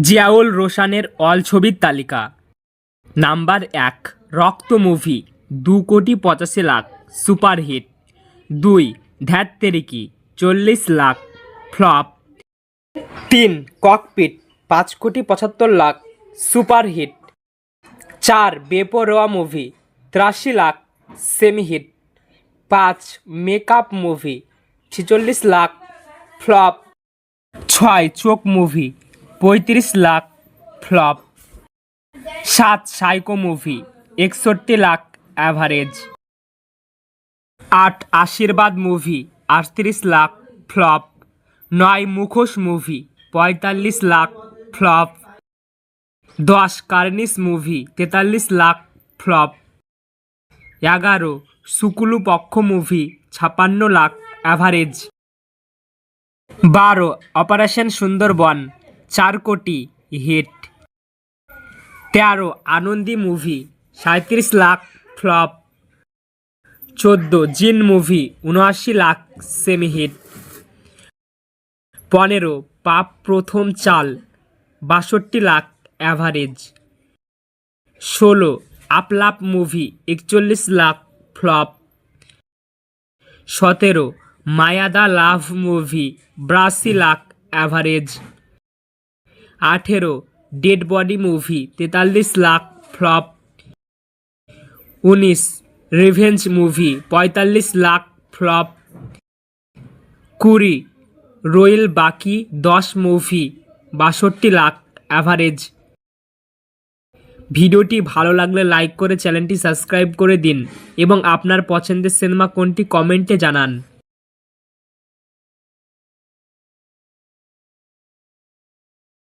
Ziaul রোশানের all ছবির তালিকা। Number এক, রক্ত মুভি, দু কোটি পঁচাশি লাখ সুপারহিট দুই, ধ্যাত তেরিকি চল্লিশ লাখ, ফ্লপ। তিন, ককপিট, পাঁচ কোটি পঁচাত্তর লাখ সুপারহিট চার, বেপরোয়া মুভি, তিরাশি লাখ, সেমি হিট। পাঁচ, মেকআপ মুভি, ছেচল্লিশ লাখ, ফ্লপ। ছয়, চোখ মুভি পঁয়ত্রিশ লাখ ফ্লপ। সাত সাইকো মুভি, একষট্টি লাখ অ্যাভারেজ। আট আশীর্বাদ মুভি, আটত্রিশ লাখ ফ্লপ। নয় মুখোশ মুভি, পঁয়তাল্লিশ লাখ ফ্লপ। দশ কার্নিস মুভি, তেতাল্লিশ লাখ ফ্লপ। এগারো সুকুলু পক্ষ মুভি, ছাপান্ন লাখ অ্যাভারেজ। বারো অপারেশন সুন্দরবন চার কোটি হিট। তেরো, আনন্দী মুভি সাঁত্রিশ লাখ ফ্লপ। চোদ্দ, জিন মুভি, উনআশি লাখ সেমি হিট পনেরো, পাপ প্রথম চাল, বাষট্টি লাখ অ্যাভারেজ। ষোলো, আপলাপ মুভি, একচল্লিশ লাখ ফ্লপ। সতেরো মায়াদা লাভ মুভি, বিরাশি লাখ অ্যাভারেজ। আঠেরো ডেড বডি মুভি, তেতাল্লিশ লাখ ফ্লপ। উনিশ, রিভেঞ্জ মুভি, পঁয়তাল্লিশ লাখ ফ্লপ। কুড়ি, রোয়েল বাকি দশ মুভি, বাষট্টি লাখ অ্যাভারেজ। ভিডিওটি ভালো লাগলে লাইক করে চ্যানেলটি সাবস্ক্রাইব করে দিন এবং আপনার পছন্দের সিনেমা কোনটি কমেন্টে জানান।